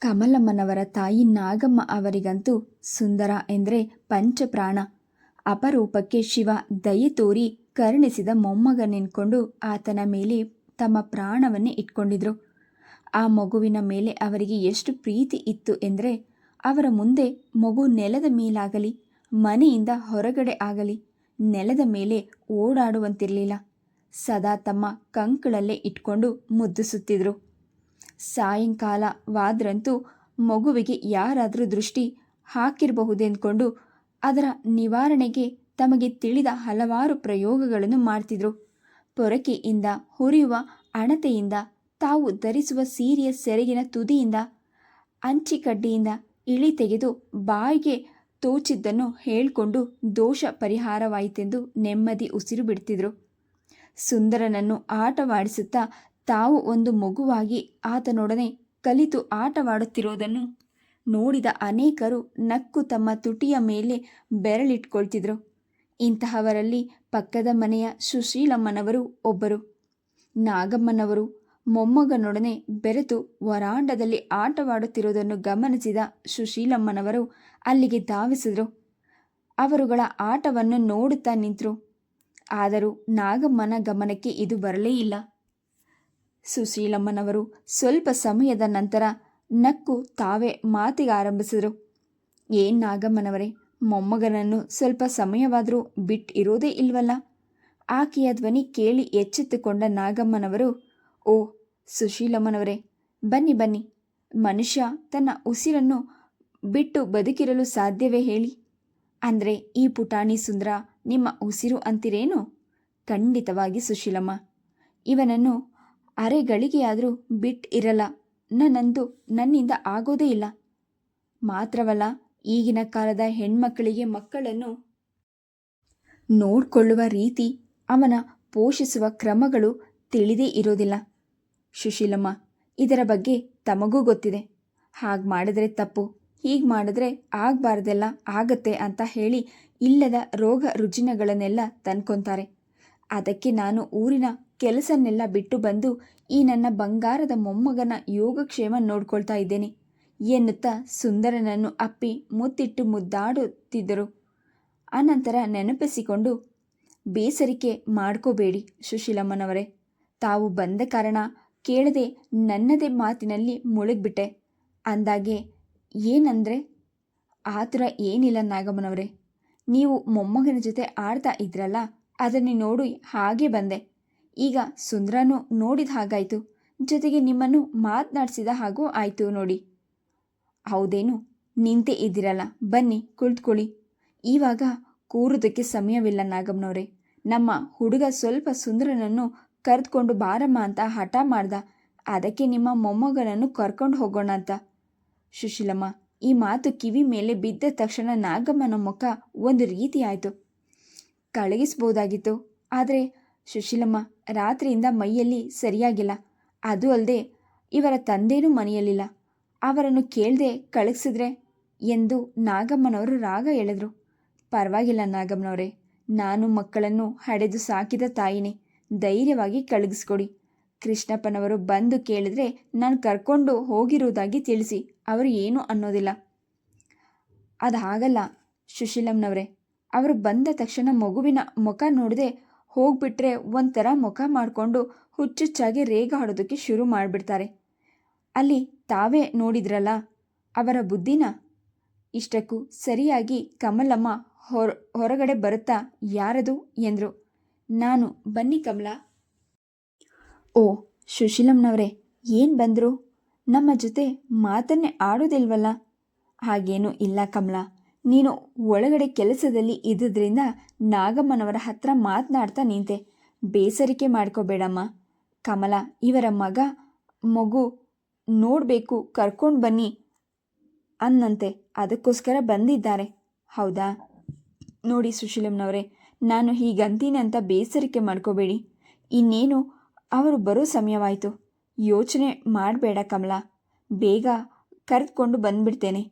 ಕಮಲಮ್ಮನವರ ತಾಯಿ ನಾಗಮ್ಮ ಅವರಿಗಂತೂ ಸುಂದರ ಎಂದರೆ ಪಂಚಪ್ರಾಣ. ಅಪರೂಪಕ್ಕೆ ಶಿವ ದಯೆ ತೋರಿ ಕರುಣಿಸಿದ ಮೊಮ್ಮಗನೆನ್ಕೊಂಡು ಆತನ ಮೇಲೆ ತಮ್ಮ ಪ್ರಾಣವನ್ನೇ ಇಟ್ಕೊಂಡಿದ್ರು. ಆ ಮಗುವಿನ ಮೇಲೆ ಅವರಿಗೆ ಎಷ್ಟು ಪ್ರೀತಿ ಇತ್ತು ಎಂದರೆ ಅವರ ಮುಂದೆ ಮಗು ನೆಲದ ಮೇಲಾಗಲಿ, ಮನೆಯಿಂದ ಹೊರಗಡೆ ಆಗಲಿ, ನೆಲದ ಮೇಲೆ ಓಡಾಡುವಂತಿರಲಿಲ್ಲ. ಸದಾ ತಮ್ಮ ಕಂಕಳಲ್ಲೇ ಇಟ್ಕೊಂಡು ಮುದ್ದಿಸುತ್ತಿದ್ರು. ಸಾಯಂಕಾಲವಾದ್ರಂತೂ ಮಗುವಿಗೆ ಯಾರಾದರೂ ದೃಷ್ಟಿ ಹಾಕಿರಬಹುದೆಂದ್ಕೊಂಡು ಅದರ ನಿವಾರಣೆಗೆ ತಮಗೆ ತಿಳಿದ ಹಲವಾರು ಪ್ರಯೋಗಗಳನ್ನು ಮಾಡ್ತಿದ್ರು. ಪೊರಕೆಯಿಂದ ಹುರಿಯುವ ಅಣತೆಯಿಂದ, ತಾವು ಧರಿಸುವ ಸೀರೆಯ ಸೆರಗಿನ ತುದಿಯಿಂದ, ಅಂಚಿಕಡ್ಡಿಯಿಂದ ಇಳಿ ತೆಗೆದು ಬಾಯಿಗೆ ತೋಚಿದ್ದನ್ನು ಹೇಳಿಕೊಂಡು ದೋಷ ಪರಿಹಾರವಾಯಿತೆಂದು ನೆಮ್ಮದಿ ಉಸಿರು ಬಿಡ್ತಿದ್ರು. ಸುಂದರನನ್ನು ಆಟವಾಡಿಸುತ್ತಾ ತಾವು ಒಂದು ಮಗುವಾಗಿ ಆತನೊಡನೆ ಕಲಿತು ಆಟವಾಡುತ್ತಿರುವುದನ್ನು ನೋಡಿದ ಅನೇಕರು ನಕ್ಕು ತಮ್ಮ ತುಟಿಯ ಮೇಲೆ ಬೆರಳಿಟ್ಕೊಳ್ತಿದ್ರು. ಇಂತಹವರಲ್ಲಿ ಪಕ್ಕದ ಮನೆಯ ಸುಶೀಲಮ್ಮನವರು ಒಬ್ಬರು. ನಾಗಮ್ಮನವರು ಮೊಮ್ಮಗನೊಡನೆ ಬೆರೆತು ವರಾಂಡದಲ್ಲಿ ಆಟವಾಡುತ್ತಿರುವುದನ್ನು ಗಮನಿಸಿದ ಸುಶೀಲಮ್ಮನವರು ಅಲ್ಲಿಗೆ ಧಾವಿಸಿದರು. ಅವರುಗಳ ಆಟವನ್ನು ನೋಡುತ್ತಾ ನಿಂತರು. ಆದರೂ ನಾಗಮ್ಮನ ಗಮನಕ್ಕೆ ಇದು ಬರಲೇ ಇಲ್ಲ. ಸುಶೀಲಮ್ಮನವರು ಸ್ವಲ್ಪ ಸಮಯದ ನಂತರ ನಕ್ಕು ತಾವೇ ಮಾತಿಗೆ ಆರಂಭಿಸಿದರು. ಏನ್ ನಾಗಮ್ಮನವರೇ, ಮೊಮ್ಮಗನನ್ನು ಸ್ವಲ್ಪ ಸಮಯವಾದರೂ ಬಿಟ್ಟು ಇರೋದೇ ಇಲ್ವಲ್ಲ? ಆಕೆಯ ಧ್ವನಿ ಕೇಳಿ ಎಚ್ಚೆತ್ತುಕೊಂಡ ನಾಗಮ್ಮನವರು, ಓ ಸುಶೀಲಮ್ಮನವರೇ, ಬನ್ನಿ ಬನ್ನಿ, ಮನುಷ್ಯ ತನ್ನ ಉಸಿರನ್ನು ಬಿಟ್ಟು ಬದುಕಿರಲು ಸಾಧ್ಯವೇ ಹೇಳಿ? ಅಂದರೆ ಈ ಪುಟಾಣಿ ಸುಂದರ ನಿಮ್ಮ ಉಸಿರು ಅಂತಿರೇನು? ಖಂಡಿತವಾಗಿ ಸುಶೀಲಮ್ಮ. ಇವನನ್ನು ಅರೆಗಳಿಗೆಯಾದರೂ ಬಿಟ್ ಇರಲ್ಲ. ನನ್ನಂದು ನನ್ನಿಂದ ಆಗೋದೇ ಇಲ್ಲ. ಮಾತ್ರವಲ್ಲ, ಈಗಿನ ಕಾಲದ ಹೆಣ್ಮಕ್ಕಳಿಗೆ ಮಕ್ಕಳನ್ನು ನೋಡಿಕೊಳ್ಳುವ ರೀತಿ ಅವನ ಪೋಷಿಸುವ ಕ್ರಮಗಳು ತಿಳಿದೇ ಇರೋದಿಲ್ಲ. ಸುಶೀಲಮ್ಮ, ಇದರ ಬಗ್ಗೆ ತಮಗೂ ಗೊತ್ತಿದೆ. ಹಾಗೆ ಮಾಡಿದ್ರೆ ತಪ್ಪು, ಹೀಗೆ ಮಾಡಿದ್ರೆ ಆಗಬಾರ್ದೆಲ್ಲ ಆಗತ್ತೆ ಅಂತ ಹೇಳಿ ಇಲ್ಲದ ರೋಗ ರುಜಿನಗಳನ್ನೆಲ್ಲ ತಂದ್ಕೊತಾರೆ. ಅದಕ್ಕೆ ನಾನು ಊರಿನ ಕೆಲಸನ್ನೆಲ್ಲ ಬಿಟ್ಟು ಬಂದು ಈ ನನ್ನ ಬಂಗಾರದ ಮೊಮ್ಮಗನ ಯೋಗಕ್ಷೇಮ ನೋಡ್ಕೊಳ್ತಾ ಇದ್ದೇನೆ. ಎನ್ನುತ್ತಾ ಸುಂದರನನ್ನು ಅಪ್ಪಿ ಮುತ್ತಿಟ್ಟು ಮುದ್ದಾಡುತ್ತಿದ್ದರು. ಅನಂತರ ನೆನಪಿಸಿಕೊಂಡು, ಬೇಸರಿಕೆ ಮಾಡ್ಕೋಬೇಡಿ ಸುಶೀಲಮ್ಮನವರೇ. ತಾವು ಬಂದ ಕಾರಣ ಕೇಳದೆ ನನ್ನದೇ ಮಾತಿನಲ್ಲಿ ಮುಳುಗ್ಬಿಟ್ಟೆ. ಅಂದಾಗೆ, ಏನಂದರೆ? ಆ ಥರ ಏನಿಲ್ಲ ನಾಗಮ್ಮನವರೇ. ನೀವು ಮೊಮ್ಮಗನ ಜೊತೆ ಆಡ್ತಾ ಇದ್ರಲ್ಲ, ಅದನ್ನು ನೋಡಿ ಹಾಗೆ ಬಂದೆ. ಈಗ ಸುಂದ್ರನು ನೋಡಿದ ಹಾಗಾಯಿತು. ಜೊತೆಗೆ ನಿಮ್ಮನ್ನು ಮಾತನಾಡಿಸಿದ ಹಾಗೂ ಆಯಿತು ನೋಡಿ. ಹೌದೇನು? ನಿಂತೇ ಇದ್ದಿರಲ್ಲ. ಬನ್ನಿ, ಕುಳಿತುಕೊಳ್ಳಿ. ಇವಾಗ ಕೂರುವುದಕ್ಕೆ ಸಮಯವಿಲ್ಲ ನಾಗಮ್ಮನವರೇ. ನಮ್ಮ ಹುಡುಗ ಸ್ವಲ್ಪ ಸುಂದರನನ್ನು ಕರೆದುಕೊಂಡು ಬಾರಮ್ಮ ಅಂತ ಹಠ ಮಾಡ್ದ. ಅದಕ್ಕೆ ನಿಮ್ಮ ಮೊಮ್ಮಗನನ್ನು ಕರ್ಕೊಂಡು ಹೋಗೋಣ ಅಂತ. ಸುಶೀಲಮ್ಮ, ಈ ಮಾತು ಕಿವಿ ಮೇಲೆ ಬಿದ್ದ ತಕ್ಷಣ ನಾಗಮ್ಮನ ಮುಖ ಒಂದು ರೀತಿ ಆಯಿತು. ಕಳಗಿಸ್ಬೋದಾಗಿತ್ತು. ಆದರೆ ಸುಶೀಲಮ್ಮ ರಾತ್ರಿಯಿಂದ ಮೈಯಲ್ಲಿ ಸರಿಯಾಗಿಲ್ಲ. ಅದು ಅಲ್ಲದೆ ಇವರ ತಂದೆಯೂ ಮನೆಯಲ್ಲಿಲ್ಲ. ಅವರನ್ನು ಕೇಳದೆ ಕಳಿಸಿದ್ರೆ ಎಂದು ನಾಗಮ್ಮನವರು ರಾಗ ಹೇಳಿದ್ರು. ಪರವಾಗಿಲ್ಲ ನಾಗಮ್ಮನವರೇ, ನಾನು ಮಕ್ಕಳನ್ನು ಹಡೆದು ಸಾಕಿದ ತಾಯಿನೇ, ಧೈರ್ಯವಾಗಿ ಕಳಗಿಸ್ಕೊಡಿ ಕೃಷ್ಣಪ್ಪನವರು ಬಂದು ಕೇಳಿದ್ರೆ ನಾನು ಕರ್ಕೊಂಡು ಹೋಗಿರುವುದಾಗಿ ತಿಳಿಸಿ, ಅವರು ಏನೂ ಅನ್ನೋದಿಲ್ಲ. ಅದಾಗಲ್ಲ ಸುಶೀಲಮ್ಮನವರೇ, ಅವರು ಬಂದ ತಕ್ಷಣ ಮಗುವಿನ ಮುಖ ನೋಡದೆ ಹೋಗ್ಬಿಟ್ರೆ ಒಂಥರ ಮುಖ ಮಾಡಿಕೊಂಡು ಹುಚ್ಚುಚ್ಚಾಗಿ ರೇಗ ಹೊಡೋದಕ್ಕೆ ಶುರು ಮಾಡಿಬಿಡ್ತಾರೆ. ಅಲ್ಲಿ ತಾವೇ ನೋಡಿದ್ರಲ್ಲ, ಅವರ ಬುದ್ಧಿನ? ಇಷ್ಟಕ್ಕೂ ಸರಿಯಾಗಿ ಕಮಲಮ್ಮ ಹೊರ, ಹೊರಗಡೆ ಬರುತ್ತಾ ಯಾರದು? ಎಂದರು. ನಾನು, ಬನ್ನಿ ಕಮಲ. ಓ ಸುಶೀಲಮ್ನವರೇ ಏನು ಬಂದರು? ನಮ್ಮ ಜೊತೆ ಮಾತನ್ನೇ ಆಡೋದಿಲ್ವಲ್ಲ? ಹಾಗೇನೂ ಇಲ್ಲ ಕಮಲ. ನೀನು ಒಳಗಡೆ ಕೆಲಸದಲ್ಲಿ ಇದ್ದುದರಿಂದ ನಾಗಮ್ಮನವರ ಹತ್ರ ಮಾತನಾಡ್ತಾ ನಿಂತೆ. ಬೇಸರಿಕೆ ಮಾಡ್ಕೋಬೇಡಮ್ಮ. ಕಮಲ, ಇವರ ಮಗ, ಮಗು ನೋಡಬೇಕು, ಕರ್ಕೊಂಡು ಬನ್ನಿ ಅನ್ನಂತೆ. ಅದಕ್ಕೋಸ್ಕರ ಬಂದಿದ್ದಾರೆ. ಹೌದಾ? ನೋಡಿ ಸುಶೀಲಮ್ನವರೇ, ನಾನು ಹೀಗಂತೀನಿ ಅಂತ ಬೇಸರಿಕೆ ಮಾಡ್ಕೋಬೇಡಿ. ಇನ್ನೇನು, ಅವರು ಬರೋ ಸಮಯವಾಯಿತು. ಯೋಚನೆ ಮಾಡಬೇಡ ಕಮಲ. ಬೇಗ ಕರೆದುಕೊಂಡು ಬಂದ್ಬಿಡ್ತೇನೆ.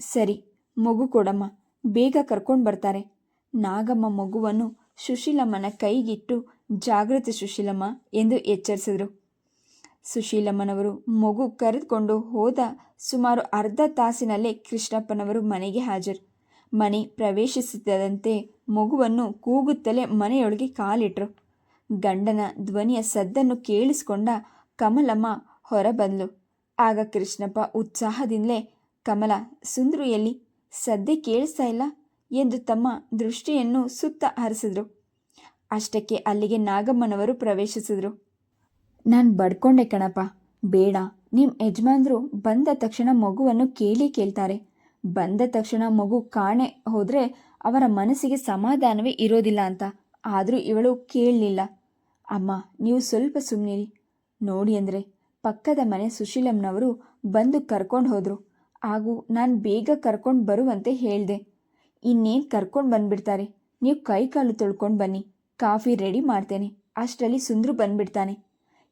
ಸರಿ. ಮಗು ಕೊಡಮ್ಮ. ಬೇಗ ಕರ್ಕೊಂಡು ಬರ್ತಾರೆ. ನಾಗಮ್ಮ ಮಗುವನ್ನು ಸುಶೀಲಮ್ಮನ ಕೈಗಿಟ್ಟು ಜಾಗೃತಿ ಸುಶೀಲಮ್ಮ ಎಂದು ಎಚ್ಚರಿಸಿದರು. ಸುಶೀಲಮ್ಮನವರು ಮಗು ಕರೆದುಕೊಂಡು ಹೋದ ಸುಮಾರು ಅರ್ಧ ತಾಸಿನಲ್ಲೇ ಕೃಷ್ಣಪ್ಪನವರು ಮನೆಗೆ ಹಾಜರು. ಮನೆ ಪ್ರವೇಶಿಸಿದಂತೆ ಮಗುವನ್ನು ಕೂಗುತ್ತಲೇ ಮನೆಯೊಳಗೆ ಕಾಲಿಟ್ರು. ಗಂಡನ ಧ್ವನಿಯ ಸದ್ದನ್ನು ಕೇಳಿಸಿಕೊಂಡ ಕಮಲಮ್ಮ ಹೊರಬಂದ್ಲು. ಆಗ ಕೃಷ್ಣಪ್ಪ ಉತ್ಸಾಹದಿಂದಲೇ, ಕಮಲ ಸುಂದ್ರು ಎಲ್ಲಿ ಸದ್ದೆ ಕೇಳಿಸ್ತಾ ಇಲ್ಲ ಎಂದು ತಮ್ಮ ದೃಷ್ಟಿಯನ್ನು ಸುತ್ತ ಹರಿಸಿದ್ರು. ಅಷ್ಟಕ್ಕೆ ಅಲ್ಲಿಗೆ ನಾಗಮ್ಮನವರು ಪ್ರವೇಶಿಸಿದ್ರು. ನಾನು ಬಡ್ಕೊಂಡೆ ಕಣಪ್ಪ. ಬೇಡ. ನಿಮ್ಮ ಯಜಮಾನ್ರು ಬಂದ ತಕ್ಷಣ ಮಗುವನ್ನು ಕೇಳಿ ಕೇಳ್ತಾರೆ. ಬಂದ ತಕ್ಷಣ ಮಗು ಕಾಣೆ ಹೋದರೆ ಅವರ ಮನಸ್ಸಿಗೆ ಸಮಾಧಾನವೇ ಇರೋದಿಲ್ಲ ಅಂತ. ಆದರೂ ಇವಳು ಕೇಳಲಿಲ್ಲ. ಅಮ್ಮ, ನೀವು ಸ್ವಲ್ಪ ಸುಮ್ಮನಿರಿ ನೋಡಿ ಅಂದರೆ ಪಕ್ಕದ ಮನೆ ಸುಶೀಲಮ್ನವರು ಬಂದು ಕರ್ಕೊಂಡು ಹೋದರು. ಹಾಗೂ ನಾನು ಬೇಗ ಕರ್ಕೊಂಡು ಬರುವಂತೆ ಹೇಳಿದೆ. ಇನ್ನೇನು ಕರ್ಕೊಂಡು ಬಂದ್ಬಿಡ್ತಾರೆ? ನೀವು ಕೈ ಕಾಲು ತೊಳ್ಕೊಂಡು ಬನ್ನಿ, ಕಾಫಿ ರೆಡಿ ಮಾಡ್ತೇನೆ. ಅಷ್ಟರಲ್ಲಿ ಸುಂದ್ರು ಬಂದುಬಿಡ್ತಾನೆ.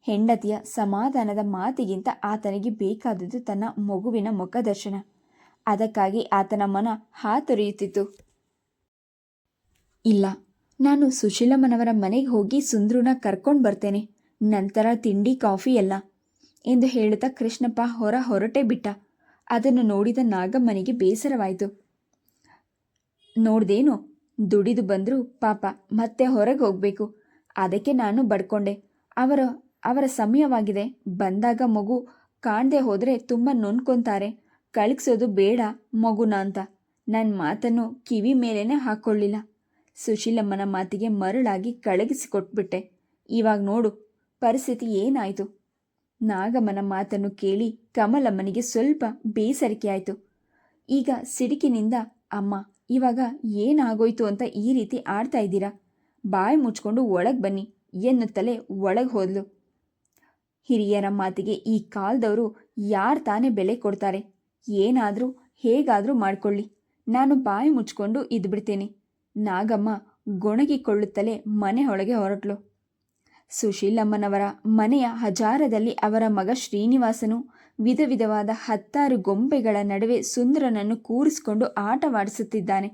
ಹೆಂಡತಿಯ ಸಮಾಧಾನದ ಮಾತಿಗಿಂತ ಆತನಿಗೆ ಬೇಕಾದದ್ದು ತನ್ನ ಮಗುವಿನ ಮುಖದರ್ಶನ. ಅದಕ್ಕಾಗಿ ಆತನ ಮನ ಹಾತೊರೆಯುತ್ತಿತ್ತು. ಇಲ್ಲ, ನಾನು ಸುಶೀಲಮ್ಮನವರ ಮನೆಗೆ ಹೋಗಿ ಸುಂದ್ರನ ಕರ್ಕೊಂಡು ಬರ್ತೇನೆ. ನಂತರ ತಿಂಡಿ, ಕಾಫಿ ಎಲ್ಲ, ಎಂದು ಹೇಳುತ್ತಾ ಕೃಷ್ಣಪ್ಪ ಹೊರ ಹೊರಟೇ ಬಿಟ್ಟ. ಅದನ್ನು ನೋಡಿದ ನಾಗಮ್ಮನಿಗೆ ಬೇಸರವಾಯಿತು. ನೋಡ್ದೇನು? ದುಡಿದು ಬಂದರೂ ಪಾಪ, ಮತ್ತೆ ಹೊರಗೆ ಹೋಗಬೇಕು. ಅದಕ್ಕೆ ನಾನು ಬಡ್ಕೊಂಡೆ. ಅವರ ಅವರ ಸಮಯವಾಗಿದೆ. ಬಂದಾಗ ಮಗು ಕಾಣದೆ ಹೋದರೆ ತುಂಬ ನೊಂದ್ಕೊಂತಾರೆ ಕಳಿಸೋದು ಬೇಡ, ಮಗುನ ಅಂತ. ನನ್ನ ಮಾತನ್ನು ಕಿವಿ ಮೇಲೇನೆ ಹಾಕ್ಕೊಳ್ಳಿಲ್ಲ ಸುಶೀಲಮ್ಮನ ಮಾತಿಗೆ ಮರಳಾಗಿ ಕಳಗಿಸಿಕೊಟ್ಬಿಟ್ಟೆ. ಇವಾಗ ನೋಡು, ಪರಿಸ್ಥಿತಿ ಏನಾಯಿತು? ನಾಗಮ್ಮನ ಮಾತನ್ನು ಕೇಳಿ ಕಮಲಮ್ಮನಿಗೆ ಸ್ವಲ್ಪ ಬೇಸರಿಕೆಯಾಯಿತು ಈಗ ಸಿಡುಕಿನಿಂದ, ಅಮ್ಮ, ಇವಾಗ ಏನಾಗೋಯ್ತು ಅಂತ ಈ ರೀತಿ ಆಡ್ತಾ ಇದ್ದೀರಾ? ಬಾಯಿ ಮುಚ್ಕೊಂಡು ಒಳಗೆ ಬನ್ನಿ, ಎನ್ನುತ್ತಲೇ ಒಳಗೆ ಹೋದ್ಲು. ಹಿರಿಯರ ಮಾತಿಗೆ ಈ ಕಾಲದವರು ಯಾರು ತಾನೇ ಬೆಲೆ ಕೊಡ್ತಾರೆ? ಏನಾದರೂ, ಹೇಗಾದರೂ ಮಾಡಿಕೊಳ್ಳಿ. ನಾನು ಬಾಯಿ ಮುಚ್ಕೊಂಡು ಇದ್ಬಿಡ್ತೇನೆ. ನಾಗಮ್ಮ ಗೊಣಗಿಕೊಳ್ಳುತ್ತಲೇ ಮನೆ ಹೊರಟ್ಲು. ಸುಶೀಲಮ್ಮನವರ ಮನೆಯ ಹಜಾರದಲ್ಲಿ ಅವರ ಮಗ ಶ್ರೀನಿವಾಸನು ವಿಧ ವಿಧವಾದ ಹತ್ತಾರು ಗೊಂಬೆಗಳ ನಡುವೆ ಸುಂದರನನ್ನು ಕೂರಿಸಿಕೊಂಡು ಆಟವಾಡಿಸುತ್ತಿದ್ದಾನೆ.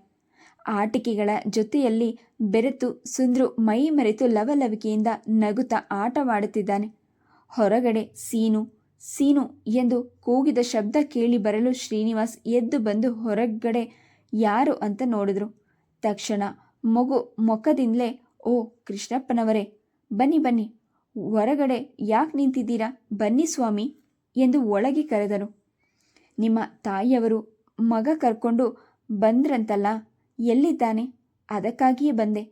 ಆಟಿಕೆಗಳ ಜೊತೆಯಲ್ಲಿ ಬೆರೆತು ಸುಂದ್ರು ಮೈ ಮರೆತು ಲವಲವಿಕೆಯಿಂದ ನಗುತ್ತಾ ಆಟವಾಡುತ್ತಿದ್ದಾನೆ. ಹೊರಗಡೆ ಸೀನು ಸೀನು ಎಂದು ಕೂಗಿದ ಶಬ್ದ ಕೇಳಿ ಬರಲು ಶ್ರೀನಿವಾಸ್ ಎದ್ದು ಬಂದು ಹೊರಗಡೆ ಯಾರು ಅಂತ ನೋಡಿದ್ರು. ತಕ್ಷಣ ಮಗು ಮೊಕ್ಕದಿಂದಲೇ ಓ ಕೃಷ್ಣಪ್ಪನವರೇ ಬನ್ನಿ ಬನ್ನಿ. ಹೊರಗಡೆ ಯಾಕೆ ನಿಂತಿದ್ದೀರಾ? ಬನ್ನಿ ಸ್ವಾಮಿ ಎಂದು ಒಳಗೆ ಕರೆದನು. ನಿಮ್ಮ ತಾಯಿಯವರು ಮಗ ಕರ್ಕೊಂಡು ಬಂದ್ರಂತಲ್ಲ, ಎಲ್ಲಿದ್ದಾನೆ? ಅದಕ್ಕಾಗಿಯೇ ಬಂದೆ.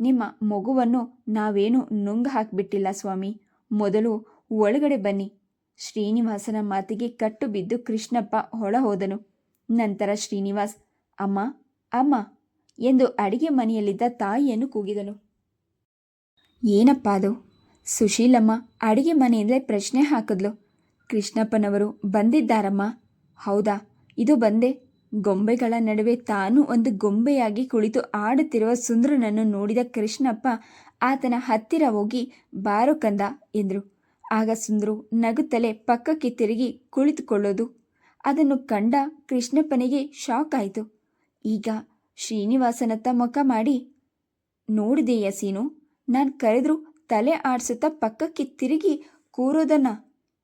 ನಿಮ್ಮ ಮಗುವನ್ನು ನಾವೇನು ನುಂಗ ಹಾಕಿಬಿಟ್ಟಿಲ್ಲ ಸ್ವಾಮಿ. ಮೊದಲು ಒಳಗಡೆ ಬನ್ನಿ. ಶ್ರೀನಿವಾಸನ ಮಾತಿಗೆ ಕಟ್ಟು ಬಿದ್ದು ಕೃಷ್ಣಪ್ಪ ಹೊಳ ಹೋದನು ನಂತರ ಶ್ರೀನಿವಾಸ್, ಅಮ್ಮ ಅಮ್ಮ ಎಂದು ಅಡಿಗೆ ಮನೆಯಲ್ಲಿದ್ದ ತಾಯಿಯನ್ನು ಕೂಗಿದನು. ಏನಪ್ಪ ಅದು? ಸುಶೀಲಮ್ಮ ಅಡಿಗೆ ಮನೆಯಿಂದಲೇ ಪ್ರಶ್ನೆ ಹಾಕಿದ್ಲು. ಕೃಷ್ಣಪ್ಪನವರು ಬಂದಿದ್ದಾರಮ್ಮ? ಹೌದಾ? ಇದು ಬಂದೆ. ಗೊಂಬೆಗಳ ನಡುವೆ ತಾನು ಒಂದು ಗೊಂಬೆಯಾಗಿ ಕುಳಿತು ಆಡುತ್ತಿರುವ ಸುಂದ್ರನನ್ನು ನೋಡಿದ ಕೃಷ್ಣಪ್ಪ, ಆತನ ಹತ್ತಿರ ಹೋಗಿ, ಬಾರೋ ಕಂದ ಎಂದರು. ಆಗ ಸುಂದ್ರು ನಗುತ್ತಲೇ ಪಕ್ಕಕ್ಕೆ ತಿರುಗಿ ಕುಳಿತುಕೊಳ್ಳೋದು. ಅದನ್ನು ಕಂಡ ಕೃಷ್ಣಪ್ಪನಿಗೆ ಶಾಕ್ ಆಯಿತು. ಈಗ ಶ್ರೀನಿವಾಸನತ್ತ ಮುಖ ಮಾಡಿ, ನೋಡಿದೆಯ ಸೀನು? ನಾನು ಕರೆದ್ರು ತಲೆ ಆಡಿಸುತ್ತಾ ಪಕ್ಕಕ್ಕೆ ತಿರುಗಿ ಕೂರೋದನ್ನ.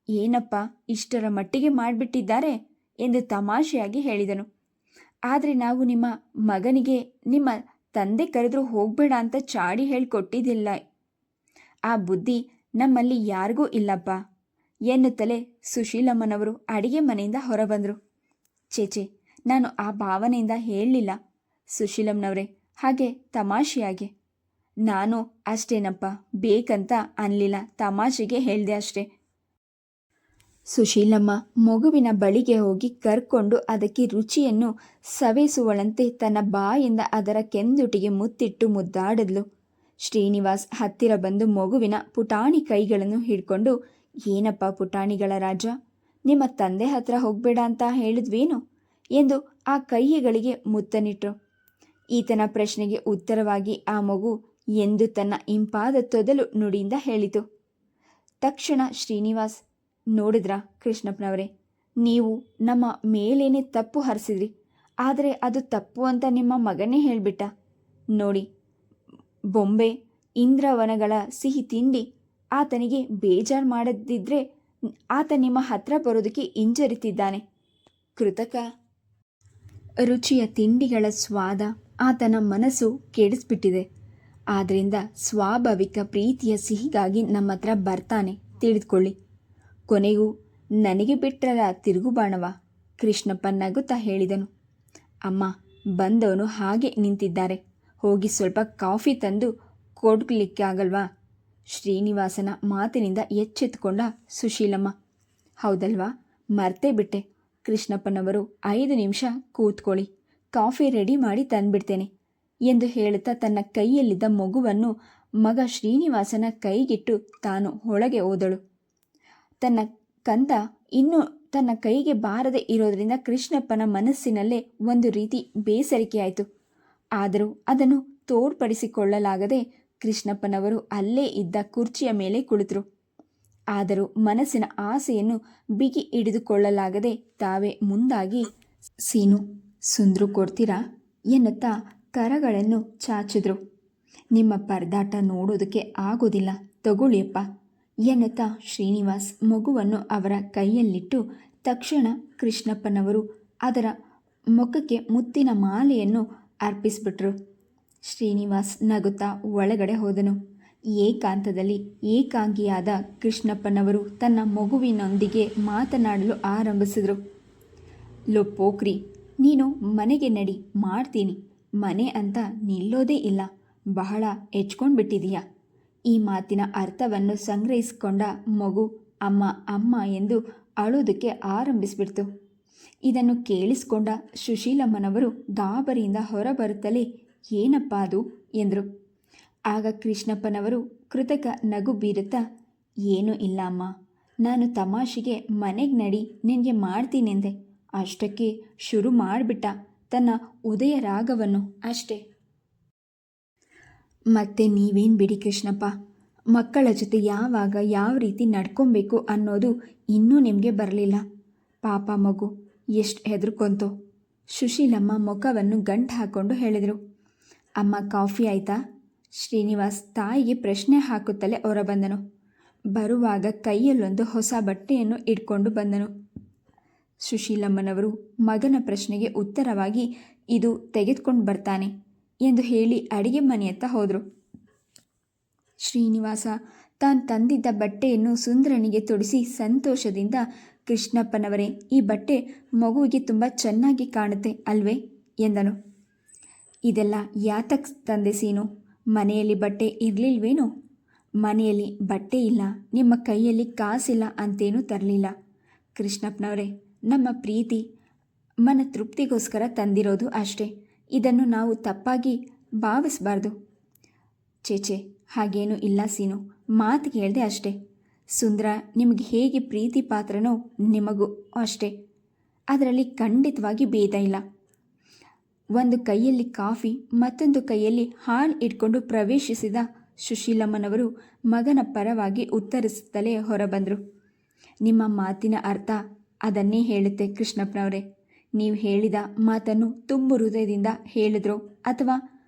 ಏನಪ್ಪ ಇಷ್ಟರ ಮಟ್ಟಿಗೆ ಮಾಡಿಬಿಟ್ಟಿದ್ದಾರೆ ಎಂದು ತಮಾಷೆಯಾಗಿ ಹೇಳಿದನು. ಆದರೆ ನಾವು ನಿಮ್ಮ ಮಗನಿಗೆ, ನಿಮ್ಮ ತಂದೆ ಕರೆದ್ರು ಹೋಗಬೇಡ ಅಂತ ಚಾಡಿ ಹೇಳಿಕೊಟ್ಟಿದ್ದಿಲ್ಲ. ಆ ಬುದ್ಧಿ ನಮ್ಮಲ್ಲಿ ಯಾರಿಗೂ ಇಲ್ಲಪ್ಪ ಎನ್ನುತ್ತಲೇ ಸುಶೀಲಮ್ಮನವರು ಅಡಿಗೆ ಮನೆಯಿಂದ ಹೊರಬಂದರು. ಚೇಚೆ ನಾನು ಆ ಭಾವನೆಯಿಂದ ಹೇಳಲಿಲ್ಲ ಸುಶೀಲಮ್ಮನವರೇ, ಹಾಗೆ ತಮಾಷೆಯಾಗೆ. ನಾನು ಅಷ್ಟೇನಪ್ಪ, ಬೇಕಂತ ಅನ್ಲಿಲ್ಲ. ತಮಾಷೆಗೆ ಹೇಳಿದೆ ಅಷ್ಟೇ. ಸುಶೀಲಮ್ಮ ಮಗುವಿನ ಬಳಿಗೆ ಹೋಗಿ ಕರ್ಕೊಂಡು ಅದಕ್ಕೆ ರುಚಿಯನ್ನು ಸವೆಸುವಳಂತೆ ತನ್ನ ಬಾಯಿಂದ ಅದರ ಕೆಂದುಟಿಗೆ ಮುತ್ತಿಟ್ಟು ಮುದ್ದಾಡಿದ್ಲು. ಶ್ರೀನಿವಾಸ್ ಹತ್ತಿರ ಬಂದು ಮಗುವಿನ ಪುಟಾಣಿ ಕೈಗಳನ್ನು ಹಿಡ್ಕೊಂಡು, ಏನಪ್ಪ ಪುಟಾಣಿಗಳ ರಾಜ, ನಿಮ್ಮ ತಂದೆ ಹತ್ರ ಹೋಗಬೇಡ ಅಂತ ಹೇಳಿದ್ವೇನು? ಎಂದು ಆ ಕೈಯಗಳಿಗೆ ಮುತ್ತನಿಟ್ರು. ಈತನ ಪ್ರಶ್ನೆಗೆ ಉತ್ತರವಾಗಿ ಆ ಮಗು ಎಂದು ತನ್ನ ಇಂಪಾದ ತೊದಲು ನುಡಿಯಿಂದ ಹೇಳಿತು. ತಕ್ಷಣ ಶ್ರೀನಿವಾಸ್, ನೋಡಿದ್ರಾ ಕೃಷ್ಣಪ್ಪನವರೇ, ನೀವು ನಮ್ಮ ಮೇಲೇನೆ ತಪ್ಪು ಹರಿಸಿದ್ರಿ, ಆದರೆ ಅದು ತಪ್ಪು ಅಂತ ನಿಮ್ಮ ಮಗನೇ ಹೇಳಿಬಿಟ್ಟ. ನೋಡಿ, ಬೊಂಬೆ, ಇಂದ್ರವನಗಳ ಸಿಹಿ ತಿಂಡಿ, ಆತನಿಗೆ ಬೇಜಾರು ಮಾಡದಿದ್ರೆ ಆತ ನಿಮ್ಮ ಹತ್ರ ಬರೋದಕ್ಕೆ ಹಿಂಜರಿತಿದ್ದಾನೆ. ಕೃತಕ. ರುಚಿಯ ತಿಂಡಿಗಳ ಸ್ವಾದ ಆತನ ಮನಸ್ಸು ಕೆಡಿಸ್ಬಿಟ್ಟಿದೆ. ಆದ್ದರಿಂದ ಸ್ವಾಭಾವಿಕ ಪ್ರೀತಿಯ ಸಿಹಿಗಾಗಿ ನಮ್ಮ ಹತ್ರ ಬರ್ತಾನೆ. ತಿಳಿದುಕೊಳ್ಳಿ. ಕೊನೆಗೂ, ನನಗೆ ಬಿಟ್ಟರ ತಿರುಗುಬಾಣವ ಕೃಷ್ಣಪ್ಪ ನಗುತ್ತಾ ಹೇಳಿದನು. ಅಮ್ಮ, ಬಂದವನು ಹಾಗೆ ನಿಂತಿದ್ದಾರೆ. ಹೋಗಿ ಸ್ವಲ್ಪ ಕಾಫಿ ತಂದು ಕೊಡ್ಲಿಕ್ಕಾಗಲ್ವಾ? ಶ್ರೀನಿವಾಸನ ಮಾತಿನಿಂದ ಎಚ್ಚೆತ್ತುಕೊಂಡ ಸುಶೀಲಮ್ಮ. ಹೌದಲ್ವಾ? ಮರ್ತೇ ಬಿಟ್ಟೆ. ಕೃಷ್ಣಪ್ಪನವರು ಐದು ನಿಮಿಷ ಕೂತ್ಕೊಳ್ಳಿ. ಕಾಫಿ ರೆಡಿ ಮಾಡಿ ತಂದ್ಬಿಡ್ತೇನೆ. ಎಂದು ಹೇಳುತ್ತಾ ತನ್ನ ಕೈಯಲ್ಲಿದ್ದ ಮಗುವನ್ನು ಮಗ ಶ್ರೀನಿವಾಸನ ಕೈಗಿಟ್ಟು ತಾನು ಒಳಗೆ ಹೋದಳು. ತನ್ನ ಕಂದ ಇನ್ನೂ ತನ್ನ ಕೈಗೆ ಬಾರದೆ ಇರೋದರಿಂದ ಕೃಷ್ಣಪ್ಪನ ಮನಸ್ಸಿನಲ್ಲೇ ಒಂದು ರೀತಿ ಬೇಸರಿಕೆಯಾಯಿತು. ಆದರೂ ಅದನ್ನು ತೋಡ್ಪಡಿಸಿಕೊಳ್ಳಲಾಗದೆ ಕೃಷ್ಣಪ್ಪನವರು ಅಲ್ಲೇ ಇದ್ದ ಕುರ್ಚಿಯ ಮೇಲೆ ಕುಳಿತರು. ಆದರೂ ಮನಸ್ಸಿನ ಆಸೆಯನ್ನು ಬಿಗಿ ಹಿಡಿದುಕೊಳ್ಳಲಾಗದೆ ತಾವೇ ಮುಂದಾಗಿ, ಸೀನು, ಸುಂದ್ರು ಕೊಡ್ತೀರಾ? ಎನ್ನುತ್ತಾ ಕರಗಳನ್ನು ಚಾಚಿದ್ರು. ನಿಮ್ಮ ಪರದಾಟ ನೋಡೋದಕ್ಕೆ ಆಗೋದಿಲ್ಲ ತಗೊಳ್ಳಿಯಪ್ಪ. ಎನ್ನುತ್ತಾ ಶ್ರೀನಿವಾಸ್ ಮಗುವನ್ನು ಅವರ ಕೈಯಲ್ಲಿಟ್ಟು ತಕ್ಷಣ ಕೃಷ್ಣಪ್ಪನವರು ಅದರ ಮುಖಕ್ಕೆ ಮುತ್ತಿನ ಮಾಲೆಯನ್ನು ಅರ್ಪಿಸಿಬಿಟ್ರು. ಶ್ರೀನಿವಾಸ್ ನಗುತ್ತಾ ಒಳಗಡೆ ಹೋದನು. ಏಕಾಂತದಲ್ಲಿ ಏಕಾಂಗಿಯಾದ ಕೃಷ್ಣಪ್ಪನವರು ತನ್ನ ಮಗುವಿನೊಂದಿಗೆ ಮಾತನಾಡಲು ಆರಂಭಿಸಿದರು. ಲೊ ನೀನು ಮನೆಗೆ ನಡಿ, ಮಾಡ್ತೀನಿ. ಮನೆ ಅಂತ ನಿಲ್ಲೋದೇ ಇಲ್ಲ. ಬಹಳ ಹೆಚ್ಕೊಂಡು ಬಿಟ್ಟಿದೀಯ ಈ ಮಾತಿನ ಅರ್ಥವನ್ನು ಸಂಗ್ರಹಿಸಿಕೊಂಡ ಮಗು ಅಮ್ಮ ಅಮ್ಮ ಎಂದು ಅಳೋದಕ್ಕೆ ಆರಂಭಿಸಿಬಿಡ್ತು. ಇದನ್ನು ಕೇಳಿಸ್ಕೊಂಡ ಸುಶೀಲಮ್ಮನವರು ಗಾಬರಿಯಿಂದ ಹೊರಬರುತ್ತಲೇ, ಏನಪ್ಪ ಅದು? ಎಂದರು. ಆಗ ಕೃಷ್ಣಪ್ಪನವರು ಕೃತಕ ನಗು ಬೀರುತ್ತಾ, ಏನೂ ಇಲ್ಲ ಅಮ್ಮ. ನಾನು ತಮಾಷೆಗೆ ಮನೆಗೆ ನಡಿ, ನಿನಗೆ ಮಾಡ್ತೀನೆಂದೆ ಅಷ್ಟಕ್ಕೆ ಶುರು ಮಾಡಿಬಿಟ್ಟ. ತನ್ನ ಉದಯ ರಾಗವನ್ನು ಅಷ್ಟೇ. ಮತ್ತೆ ನೀವೇನು ಬಿಡಿ ಕೃಷ್ಣಪ್ಪ? ಮಕ್ಕಳ ಜೊತೆ ಯಾವಾಗ ಯಾವ ರೀತಿ ನಡ್ಕೊಬೇಕು ಅನ್ನೋದು ಇನ್ನೂ ನಿಮಗೆ ಬರಲಿಲ್ಲ. ಪಾಪ ಮಗು, ಎಷ್ಟು ಹೆದರ್ಕೊಂತೋ. ಸುಶೀಲಮ್ಮ ಮುಖವನ್ನು ಗಂಟು ಹಾಕ್ಕೊಂಡು ಹೇಳಿದರು. ಅಮ್ಮ ಕಾಫಿ ಆಯ್ತಾ? ಶ್ರೀನಿವಾಸ್ ತಾಯಿಗೆ ಪ್ರಶ್ನೆ ಹಾಕುತ್ತಲೇ ಹೊರಬಂದನು. ಬರುವಾಗ ಕೈಯಲ್ಲೊಂದು ಹೊಸ ಬಟ್ಟೆಯನ್ನು ಇಟ್ಕೊಂಡು ಬಂದನು. ಸುಶೀಲಮ್ಮನವರು ಮಗನ ಪ್ರಶ್ನೆಗೆ ಉತ್ತರವಾಗಿ, ಇದು ತೆಗೆದುಕೊಂಡು ಬರ್ತಾನೆ ಎಂದು ಹೇಳಿ ಅಡಿಗೆ ಮನೆಯತ್ತ ಹೋದರು. ಶ್ರೀನಿವಾಸ ತಾನು ತಂದಿದ್ದ ಬಟ್ಟೆಯನ್ನು ಸುಂದರನಿಗೆ ತೊಡಿಸಿ ಸಂತೋಷದಿಂದ, ಕೃಷ್ಣಪ್ಪನವರೇ, ಈ ಬಟ್ಟೆ ಮಗುವಿಗೆ ತುಂಬ ಚೆನ್ನಾಗಿ ಕಾಣುತ್ತೆ ಅಲ್ವೇ? ಎಂದನು. ಇದೆಲ್ಲ ಯಾತಕ್ ತಂದೆ ಸೀನು? ಮನೆಯಲ್ಲಿ ಬಟ್ಟೆ ಇರಲಿಲ್ವೇನು? ಮನೆಯಲ್ಲಿ ಬಟ್ಟೆ ಇಲ್ಲ, ನಿಮ್ಮ ಕೈಯಲ್ಲಿ ಕಾಸಿಲ್ಲ ಅಂತೇನೂ ತರಲಿಲ್ಲ. ಕೃಷ್ಣಪ್ಪನವರೇ ನಮ್ಮ ಪ್ರೀತಿ ಮನ ತೃಪ್ತಿಗೋಸ್ಕರ ತಂದಿರೋದು ಅಷ್ಟೇ. ಇದನ್ನು ನಾವು ತಪ್ಪಾಗಿ ಭಾವಿಸಬಾರ್ದು. ಚೇಚೆ ಹಾಗೇನೂ ಇಲ್ಲ ಸೀನು. ಮಾತು ಕೇಳಿದೆ ಅಷ್ಟೇ. ಸುಂದರ ನಿಮಗೆ ಹೇಗೆ ಪ್ರೀತಿ ಪಾತ್ರನೋ ನಿಮಗೂ ಅಷ್ಟೇ. ಅದರಲ್ಲಿ ಖಂಡಿತವಾಗಿ ಭೇದ ಇಲ್ಲ. ಒಂದು ಕೈಯಲ್ಲಿ ಕಾಫಿ, ಮತ್ತೊಂದು ಕೈಯಲ್ಲಿ ಹಾಲು ಇಟ್ಕೊಂಡು ಪ್ರವೇಶಿಸಿದ ಸುಶೀಲಮ್ಮನವರು ಮಗನ ಪರವಾಗಿ ಉತ್ತರಿಸುತ್ತಲೇ ಹೊರಬಂದರು. ನಿಮ್ಮ ಮಾತಿನ ಅರ್ಥ ಅದನ್ನೇ ಹೇಳುತ್ತೆ ಕೃಷ್ಣಪ್ಪನವರೇ. ನೀವು ಹೇಳಿದ ಮಾತನ್ನು ತುಂಬು ಹೃದಯದಿಂದ ಹೇಳಿದ್ರು. ಅಥವಾ